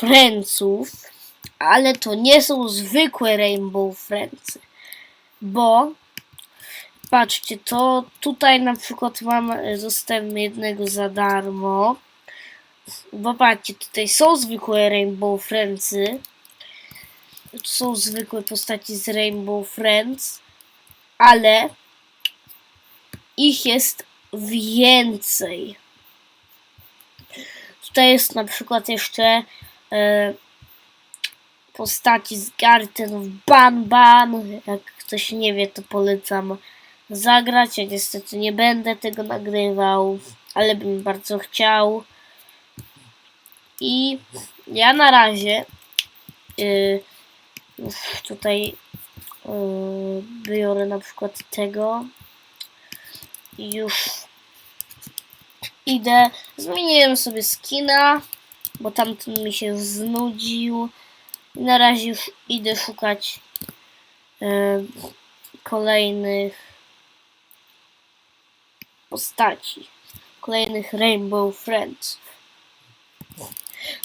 Friendsów, ale to nie są zwykłe Rainbow Friends, bo patrzcie, to tutaj na przykład mam, e, zostawiam jednego za darmo, bo patrzcie, tutaj są zwykłe Rainbow Friendsy, to są zwykłe postaci z Rainbow Friends, ale ich jest więcej. Tutaj jest na przykład jeszcze e, postaci z Gartenów Ban Ban. Jak ktoś nie wie, to polecam zagrać. Ja niestety nie będę tego nagrywał, ale bym bardzo chciał. I ja na razie y, już tutaj y, biorę na przykład tego i już idę. Zmieniłem sobie skina, bo tamten mi się znudził. Na razie już idę szukać e, kolejnych postaci. Kolejnych Rainbow Friends.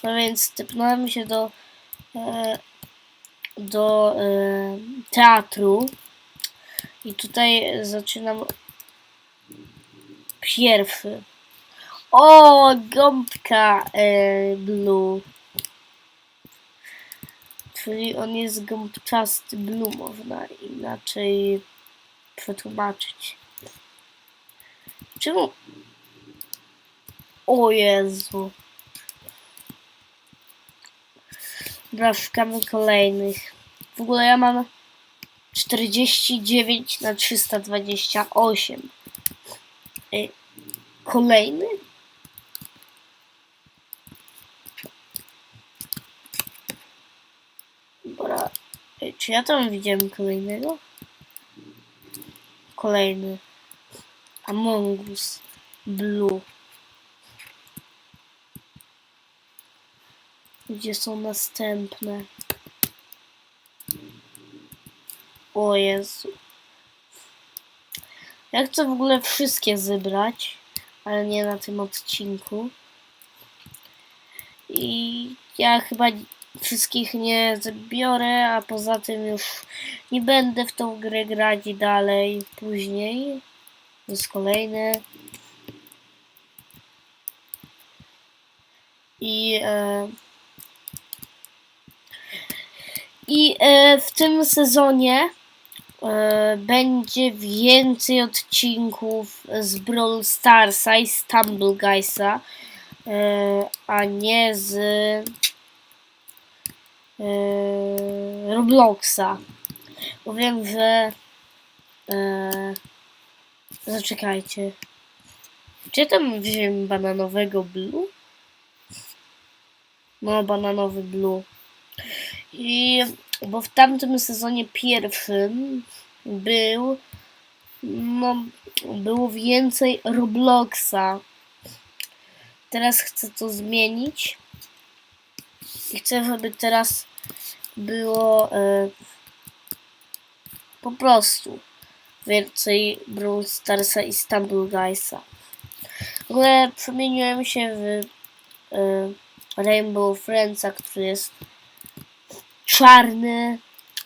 No więc typnąłem się do e, do e, teatru i tutaj zaczynam pierwszy. O, gąbka e, Blue. Czyli on jest gąbczasty Blue, można inaczej przetłumaczyć. Czemu? O Jezu. Dobra, szukamy kolejnych. W ogóle ja mam 49 na 328. Ej, Kolejny? Dobra. Ej, czy ja tam widziałem kolejnego? Kolejny. Among Us. Blue. Gdzie są następne? O Jezu. Ja chcę w ogóle wszystkie zebrać, ale nie na tym odcinku. I ja chyba wszystkich nie zabiorę, a poza tym już nie będę w tą grę grać dalej później. To jest kolejne. I e, i e, w tym sezonie e, będzie więcej odcinków z Brawl Starsa i Stumble Guysa, a nie z e, Robloxa. Bo wiem, że e, zaczekajcie. Czy tam wziąłem bananowego blue? No, bananowy blue. I bo w tamtym sezonie pierwszym był no, było więcej Robloxa. Teraz chcę to zmienić. I chcę, żeby teraz było e, po prostu więcej Brawl Starsa i Stumble Guysa. W ogóle przemieniłem się w e, Rainbow Friendsa, który jest czarny,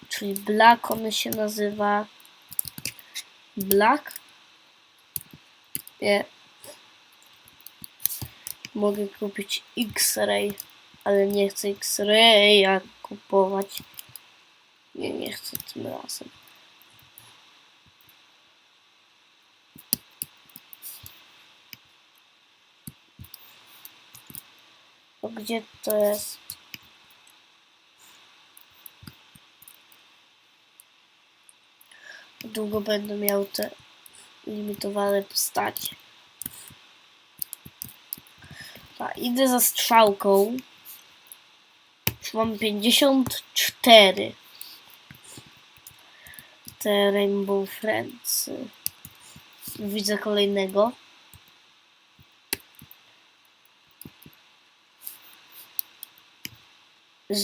czyli Black on się nazywa. Black? Nie. Mogę kupić X-Ray, ale nie chcę X-Raya kupować. Nie, nie chcę tym razem. O, gdzie to jest? Długo będę miał te limitowane postacie. A, idę za strzałką. Już mam 54. Te Rainbow Friends. Widzę kolejnego.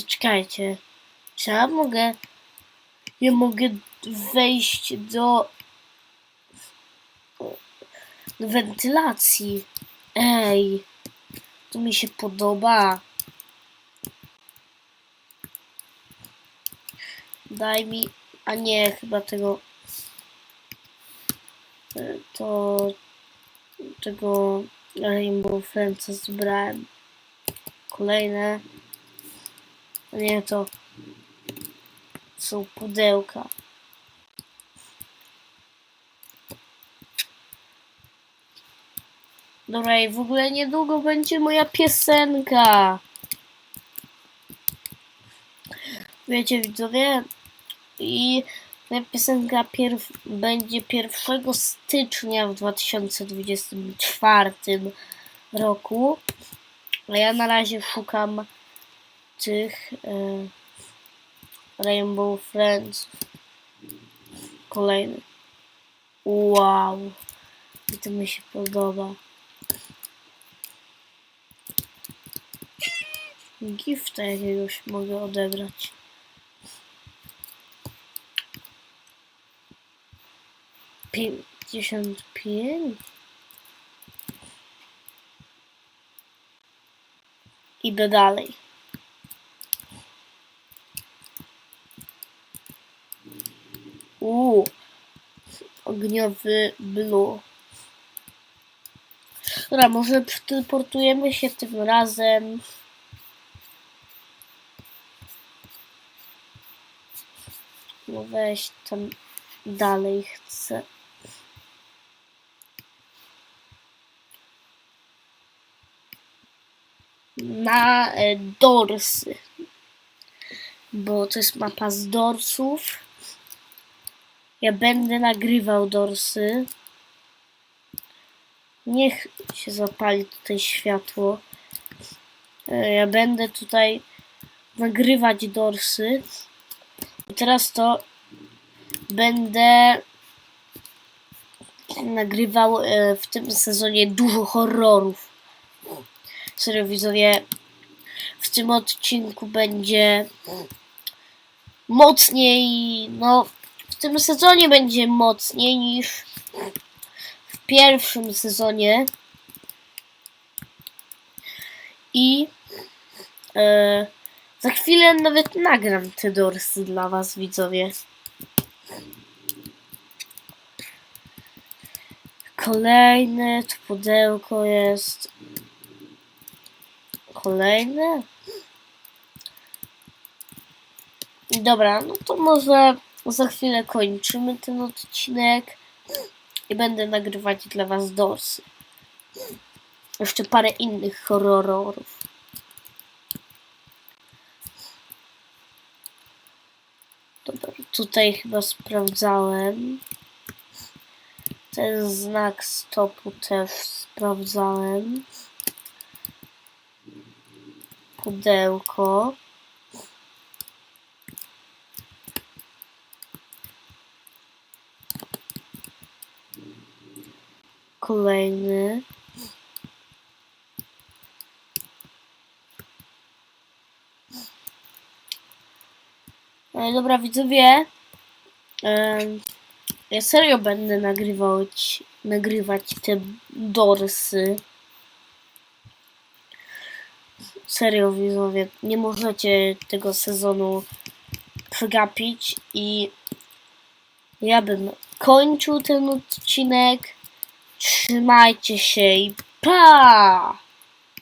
Czekajcie. Czy ja mogę... Ja mogę wejść do... do wentylacji. Ej, to mi się podoba. Daj mi. A nie, chyba tego. e, To. Tego Rainbow Friendsa zebrałem. Kolejne. A nie, to. Są pudełka. Dobra, i w ogóle niedługo będzie moja piosenka. Wiecie, widzowie? I piosenka pierw, będzie 1 stycznia w 2024 roku. A ja na razie szukam tych e, Rainbow Friends. Kolejny. Wow. I to mi się podoba. Gifta jakiegoś mogę odebrać. Pięćdziesiąt pięć. Idę dalej. Uuu. Ogniowy blue. Dobra, może teleportujemy się tym razem. No weź tam dalej chcę. Na e, dorsy. Bo to jest mapa z dorsów. Ja będę nagrywał dorsy. Niech się zapali tutaj światło. E, Ja będę tutaj nagrywać dorsy. I teraz to będę nagrywał e, w tym sezonie dużo horrorów. Serio widzowie, w tym odcinku będzie mocniej, no w tym sezonie będzie mocniej niż w pierwszym sezonie. I e, za chwilę nawet nagram te dorsy dla was, widzowie. Kolejne to pudełko jest. Kolejne? Dobra, no to może za chwilę kończymy ten odcinek i będę nagrywać dla was dorsy. Jeszcze parę innych horrorów. Dobra, tutaj chyba sprawdzałem. Ten znak stopu też sprawdzałem. Pudełko. Kolejny. E, dobra, widzowie. Em, ja serio będę nagrywać, nagrywać te dorsy. Serio, widzowie, nie możecie tego sezonu przegapić i ja bym kończył ten odcinek. Trzymajcie się i pa!